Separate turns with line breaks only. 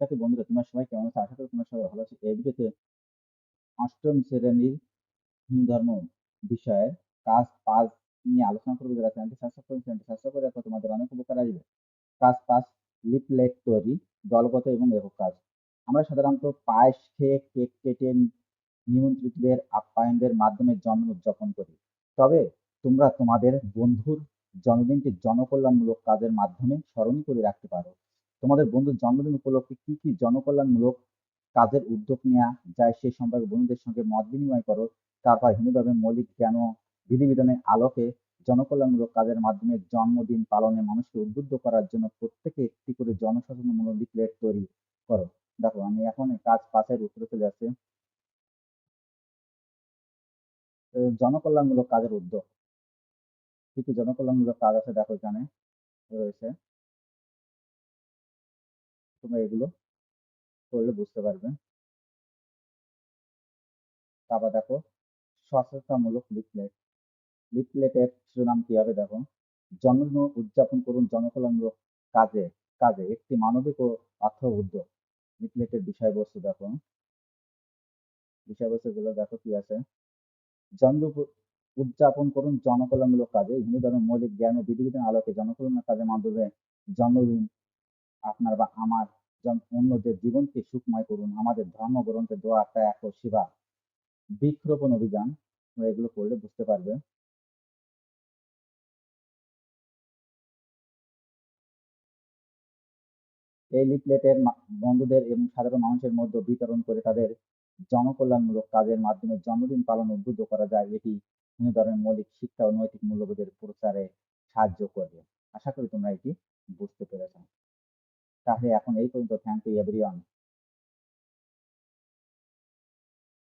শিক্ষার্থী বন্ধুরা, তোমরা সবাই কেমন আছো? আশা করি তোমরা সবাই ভালো আছো। এই ভিডিওতে অষ্টম শ্রেণির হিন্দু ধর্ম বিষয়ের কাজ পাঁচ নিয়ে আলোচনা করব। যারা চ্যানেলটি সাবস্ক্রাইব করেন, চ্যানেলটি সাবস্ক্রাইব করে রাখো, তোমাদের অনেক উপকার আসবে। কাজ পাঁচ লিফলেট তৈরি, দলগত এবং একক কাজ। আমরা সাধারণত পায়েস খেয়ে কেক কেটে নিমন্ত্রিতদের, আপ্যায়নদের মাধ্যমে জন্ম উদযাপন করি। তবে তোমরা তোমাদের বন্ধুর জন্মদিনটি জনকল্যাণমূলক কাজের মাধ্যমে স্মরণীয় করে রাখতে পারো। তোমাদের বন্ধুর জন্মদিন উপলক্ষে কি কি জনকল্যাণমূলক কাজের উদ্যোগ নেওয়া যায় সেই সম্পর্কে বন্ধুদের সঙ্গে মত বিনিময় করো। তারপর হিন্দু ধর্মের মৌলিক জ্ঞান ও বিধিবিধানের আলোকে জনকল্যাণমূলক কাজের মাধ্যমে জন্মদিন পালনে মানুষকে উদ্বুদ্ধ করার জন্য প্রত্যেকে একটি করে জনসচেতনমূলক লিফলেট তৈরি করো। দেখো, আমি এখন কাজ পাশের উত্তরে চলে আসছি। জনকল্যাণমূলক কাজের উদ্যোগ। কি কি জনকল্যাণমূলক কাজ আছে দেখো এখানে রয়েছে। তোমরা এগুলো করলে বুঝতে পারবে। তারপর দেখো সচেতনমূলক লিফলেট লিফলেটের শিরোনাম কি হবে দেখো জন্মদিন উদযাপন করুন জনকল্যাণমূলক কাজে কাজে একটি মানবিক ও অর্থ উদ্যোগ লিফলেটের বিষয়বস্তু দেখো। বিষয়বস্তুগুলো দেখো কি আছে, জন্ম উদযাপন করুন জনকল্যাণমূলক কাজে, হিন্দু ধর্মের মৌলিক জ্ঞান ও বিধিবিধান আলোকে জনকল্যাণের কাজের মাধ্যমে জন্মদিন আপনার বা আমার অন্যদের জীবনকে সুখময় করুন, আমাদের ধর্মগ্রন্থে দোয়া, ত্যাগ ও সেবা বৃক্ষরোপণ অভিযান এগুলো করলে বুঝতে পারবে। এই লিফলেটের বন্ধুদের এবং সাধারণ মানুষের মধ্যে বিতরণ করে তাদের জনকল্যাণমূলক কাজের মাধ্যমে জন্মদিন পালন উদ্বুদ্ধ করা যায়। এটি হিন্দু ধর্মের মৌলিক শিক্ষা ও নৈতিক মূল্যবোধের প্রচারে সাহায্য করবে। আশা করি তোমরা এটি বুঝতে পেরেছ। তাহলে এখন এই পর্যন্ত থ্যাংক ইউ এভরিওয়ান